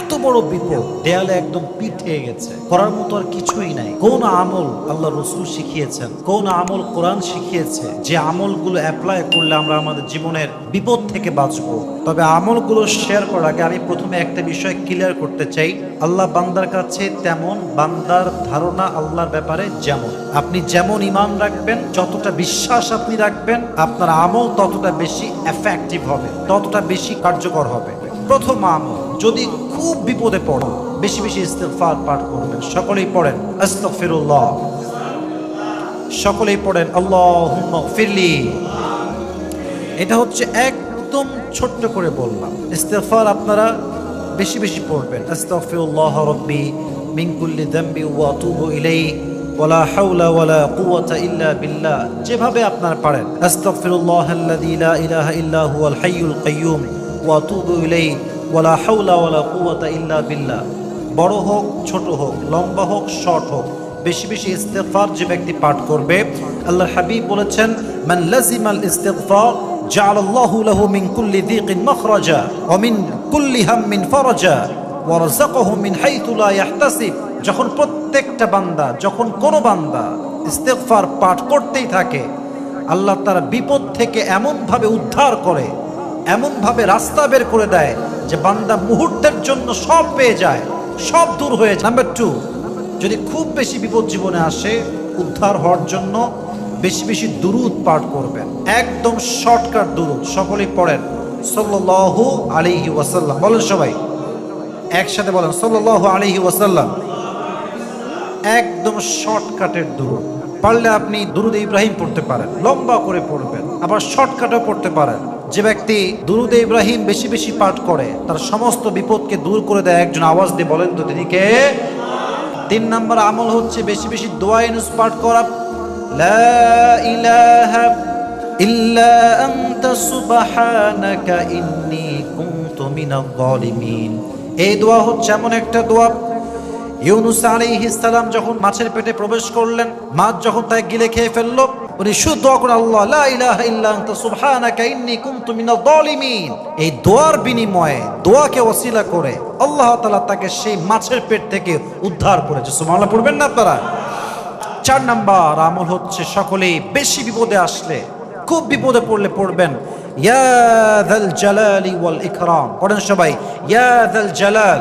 এত বড় বিপদ, দেয়ালে একদম পিঠ হয়ে গেছে। করার মতো আর কিছুই নাই। কোন আমল আল্লাহ রসুল শিখিয়েছেন, কোন আমল কোরআন শিখিয়েছে, যে আমলগুলো অ্যাপ্লাই করলে আমরা আমাদের জীবনের বিপদ থেকে বাঁচবো। তবে আমলগুলো শেয়ার করার আগে আমি প্রথমে একটা বিষয় ক্লিয়ার করতে চাই। আল্লাহ বান্দার কাছে তেমন বান্দার ধারণা আল্লাহর ব্যাপারে যেমন। আপনি যেমন ইমান রাখবেন, যতটা বিশ্বাস আপনি রাখবেন, আপনার আমল ততটা বেশি এফেক্টিভ হবে, ততটা বেশি কার্যকর হবে। প্রথম আমল যদি খুব বিপদে পড়ো বেশি বেশি ইস্তেগফার পাঠ করবেন। সকলেই পড়েন, আস্তাগফিরুল্লাহ। সকলেই পড়েন, আল্লাহুম্মা ফিরলি এটা হচ্ছে একদম ছোট্ট করে বললাম। ইস্তেগফার আপনারা বেশি বেশি পড়বেন। আস্তাগফিরুল্লাহ রাব্বি মিন কুল্লি যামবি ওয়া আতুবু ইলাইহি ওয়ালা হাওলা ওয়ালা কুওয়াতা ইল্লা বিল্লাহ। যেভাবে আপনারা পারেন। আস্তাগফিরুল্লাহ আল্লাযী লা ইলাহা ইল্লা হুয়াল হাইয়ুল কাইয়্যুম ওয়া আতুবু ইলাইহি। ওয়ালা হাওলা ওয়ালা কুওয়াতা ইল্লা বিল্লাহ বড় হোক ছোট হোক লম্বা হোক শর্ট হোক বেশি বেশি ইস্তেগফার যে ব্যক্তি পাঠ করবে আল্লাহর হাবিব বলেছেন মান লাজিমাল ইস্তেগফার جعل الله له من كل ضيق مخرجا ومن كل هم فرجا ورزقه من حيث لا يحتسب যখন প্রত্যেকটা বান্দা যখন কোনো বান্দা ইস্তেগফার পাঠ করতেই থাকে আল্লাহ তার বিপদ থেকে এমনভাবে উদ্ধার করে এমনভাবে রাস্তা বের করে দেয় যে বান্দা মুহূর্তের জন্য সব পেয়ে যায়, সব দূর হয়ে যায়। নাম্বার টু যদি খুব বেশি বিপদ জীবনে আসে, উদ্ধার হওয়ার জন্য বেশি বেশি দুরুদ পাঠ করবেন। একদম শর্টকাট দুরুদ, সকলেই পড়েন। সাল্লাল্লাহু আলাইহি ওয়াসাল্লাম। বলেন সবাই, একসাথে বলেন, সাল্লাল্লাহু আলাইহি ওয়াসাল্লাম। একদম শর্টকাটের দুরুদ। পারলে আপনি দুরুদ ইব্রাহিম পড়তে পারেন, লম্বা করে পড়বেন, আবার শর্টকাটও পড়তে পারেন। যে ব্যক্তি দুরুদে ইব্রাহিম বেশি বেশি পাঠ করে, তার সমস্ত বিপদকে দূর করে দেয়, একজন আওয়াজ দিয়ে বলেন তো তিনি কে? তিন নম্বর আমল হচ্ছে বেশি বেশি দোয়া ইনুস পাঠ করা। এই দোয়া হচ্ছে এমন একটা দোয়া। ইউনুস আলাইহিস সালাম যখন মাছের পেটে প্রবেশ করলেন, মাছ যখন তাই গিলে খেয়ে ফেলল উনি শুধু দোয়া করেন, আল্লাহ, লা এই দোয়ার বিনিময়ে দোয়াকে ওসিলা করে আল্লাহ তাআলা তাকে সেই মাছের পেট থেকে উদ্ধার করেছে। সুবহানাল্লাহ, পড়বেন না আপনারা? চার নাম্বার আমল হচ্ছে সকলেই বেশি বিপদে আসলে, খুব বিপদে পড়লে পড়বেন। ইয়া যাল ওয়াল ইকরাম। পড়েন সবাই, ইয়া জালাল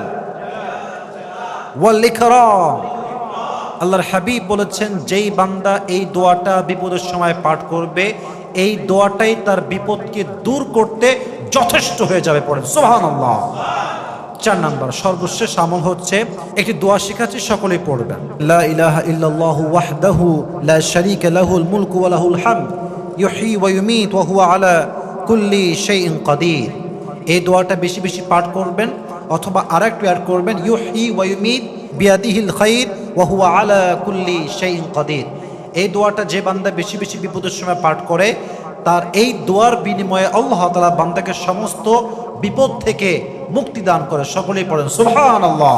ওয়াল ইকরাম। আল্লাহর হাবিব বলেছেন, যেই বান্দা এই দোয়াটা বিপদের সময় পাঠ করবে, এই দোয়াটাই তার বিপদকে দূর করতে যথেষ্ট হয়ে যাবে পড়েন সুবহানাল্লাহ। চার নাম্বার, সর্বশেষ আমল হচ্ছে, একটি দোয়া শিখাচ্ছি, সকলেই পড়বেন। লা ইলাহা ইল্লাল্লাহু ওয়াহদাহু লা শারীকা লাহুল মুলকু ওয়া লাহুল হামদ, ইউহয়ী ওয়া ইউমীত ওয়া হুয়া আলা কুল্লি শাইইন কাদির। এই দোয়াটা বেশি বেশি পাঠ করবেন, অথবা আরেকটু অ্যাড করবেন, ইউহয়ী ওয়া ইউমীত বিয়াদিহিল খাইর ওয়া হুয়া আলা কুল্লি শাইইন কাদির। এই দোয়াটা যে বান্দা বেশি বেশি বিপদের সময় পাঠ করে, তার এই দোয়ার বিনিময়ে আল্লাহ তাআলা বান্দাকে সমস্ত বিপদ থেকে মুক্তি দান করে। সকলেই পড়েন, সুবহানাল্লাহ।